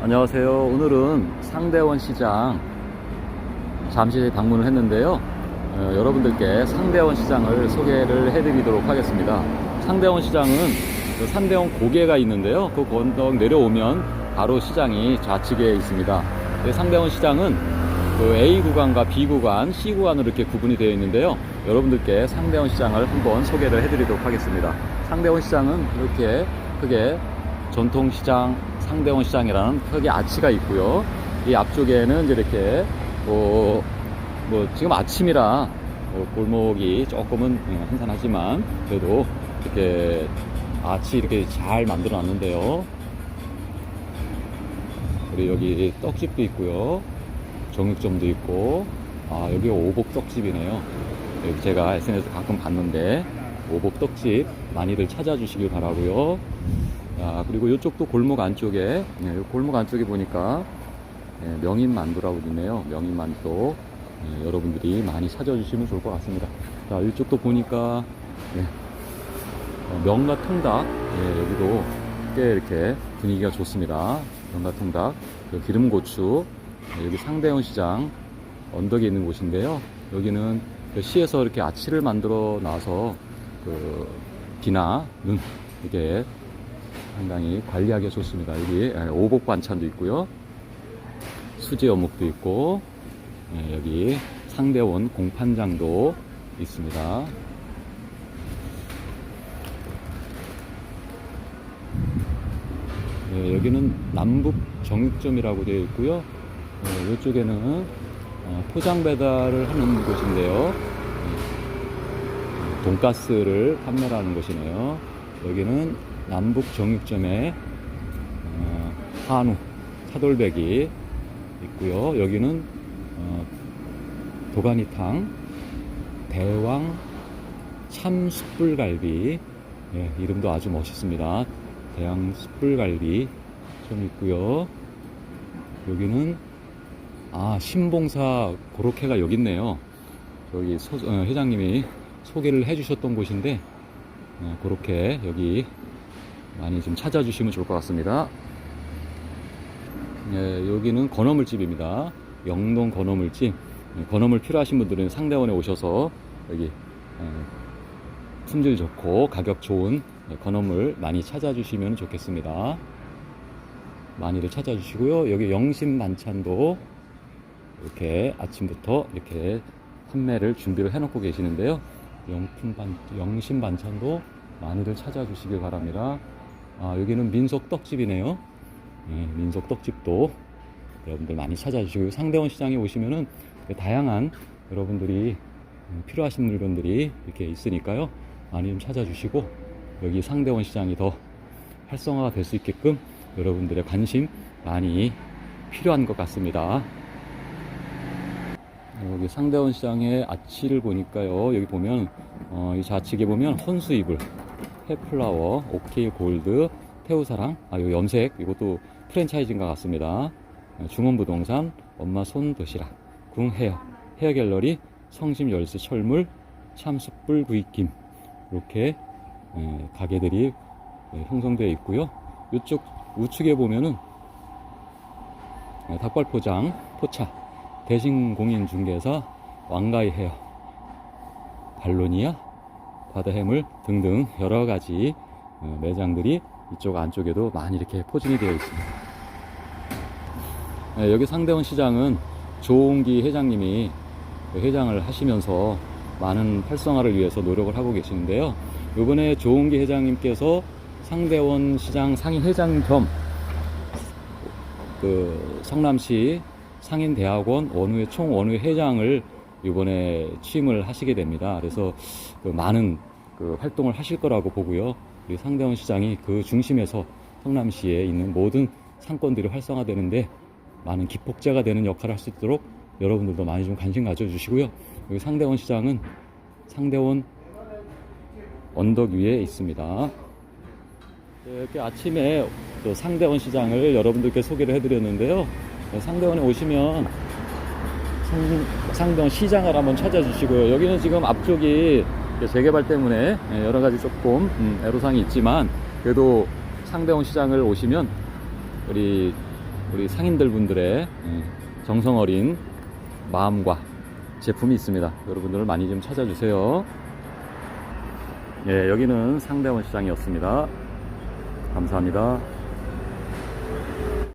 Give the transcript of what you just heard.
안녕하세요. 오늘은 상대원 시장 잠시 방문을 했는데요. 어, 여러분들께 상대원 시장을 소개를 해드리도록 하겠습니다. 상대원 시장은 그 상대원 고개가 있는데요. 그 건덕 내려오면 바로 시장이 좌측에 있습니다. 네, 상대원 시장은 그 A 구간과 B 구간, C 구간으로 이렇게 구분이 되어 있는데요. 여러분들께 상대원 시장을 한번 소개를 해드리도록 하겠습니다. 상대원 시장은 이렇게 크게 전통시장, 상대원 시장이라는 크게 아치가 있고요. 이 앞쪽에는 이제 이렇게 뭐, 뭐 지금 아침이라 뭐 골목이 조금은 예, 한산하지만 그래도 이렇게 아치 이렇게 잘 만들어 놨는데요. 그리고 여기 떡집도 있고요. 정육점도 있고, 아, 여기 오복 떡집이네요. 여기 제가 SNS 가끔 봤는데, 오복 떡집 많이들 찾아주시길 바라고요 아, 그리고 이쪽도 골목 안쪽에, 네, 요 골목 안쪽에 보니까, 예, 명인 만두라고 있네요. 명인 만두. 예, 여러분들이 많이 찾아주시면 좋을 것 같습니다. 자, 이쪽도 보니까, 예, 어, 명가 통닭, 예, 여기도 꽤 이렇게 분위기가 좋습니다. 명가 통닭, 그 기름고추, 예, 여기 상대원 시장 언덕에 있는 곳인데요. 여기는 그 시에서 이렇게 아치를 만들어 놔서 그 비나 눈 이게 상당히 관리하기 좋습니다. 여기 예, 오복 반찬도 있고요. 수제 어묵도 있고 예, 여기 상대원 공판장도 있습니다. 예, 여기는 남북 정육점이라고 되어 있고요. 예, 이쪽에는 어, 포장 배달을 하는 곳인데요. 예, 돈가스를 판매하는 곳이네요. 여기는 남북 정육점에 어, 한우, 차돌백이 있고요. 여기는 어, 도가니탕, 대왕 참숯불갈비 예, 이름도 아주 멋있습니다. 대왕 숯불갈비 좀 있고요. 여기는 아 신봉사 고로케가 여기 있네요. 저기 소- 어, 회장님이 소개를 해주셨던 곳인데 어, 그렇게 여기 많이 좀 찾아주시면 좋을 것 같습니다. 예, 여기는 건어물집입니다. 영동 건어물집. 예, 건어물 필요하신 분들은 상대원에 오셔서 여기 예, 품질 좋고 가격 좋은 예, 건어물 많이 찾아주시면 좋겠습니다. 많이들 찾아주시고요. 여기 영신 만찬도 이렇게 아침부터 이렇게 판매를 준비를 해놓고 계시는데요. 영품 반, 영신 반찬도 많이들 찾아주시길 바랍니다. 아, 여기는 민속 떡집이네요. 예, 민속 떡집도 여러분들 많이 찾아주시고 상대원 시장에 오시면은 그 다양한 여러분들이 음, 필요하신 물건들이 이렇게 있으니까요. 많이 좀 찾아주시고 여기 상대원 시장이 더 활성화가 될 수 있게끔 여러분들의 관심 많이 필요한 것 같습니다. 여기 상대원 시장의 아치를 보니까요. 여기 보면 어, 이 좌측에 보면 헌수이불, 해플라워, 오케이 골드, 태우사랑, 아, 요 염색 이것도 프랜차이즈인 것 같습니다. 어, 중원부동산, 엄마 손 도시락, 궁 헤어, 헤어 갤러리, 성심 열쇠 철물, 참숯불 구이김 이렇게 예, 가게들이 예, 형성되어 있고요. 이쪽 우측에 보면은 예, 닭발 포장, 포차, 대신 공인 중개사, 왕가이 헤어, 발로니아, 바다 해물 등등 여러 가지 어, 매장들이 이쪽 안쪽에도 많이 이렇게 포진이 되어 있습니다. 예, 여기 상대원 시장은 조홍기 회장님이 그 회장을 하시면서 많은 활성화를 위해서 노력을 하고 계시는데요. 이번에 조홍기 회장님께서 상대원 시장 상인 회장 겸 그 성남시 상인대학원 원우회 총 원우회 회장을 이번에 취임을 하시게 됩니다. 그래서 그 많은 그 활동을 하실 거라고 보고요. 우리 상대원 시장이 그 중심에서 성남시에 있는 모든 상권들이 활성화되는데 많은 기폭제가 되는 역할을 할 수 있도록 여러분들도 많이 좀 관심 가져주시고요. 여기 상대원 시장은 상대원 언덕 위에 있습니다. 네, 이렇게 아침에 또 상대원 시장을 여러분들께 소개를 해드렸는데요. 네, 상대원에 오시면 상, 상대원 시장을 한번 찾아주시고요. 여기는 지금 앞쪽이 재개발 때문에 예, 여러 가지 조금 음, 애로사항이 있지만 그래도 상대원 시장을 오시면 우리 우리 상인들 분들의 예, 정성 어린 마음과 제품이 있습니다. 여러분들 많이 좀 찾아주세요. 예, 여기는 상대원 시장이었습니다. 감사합니다.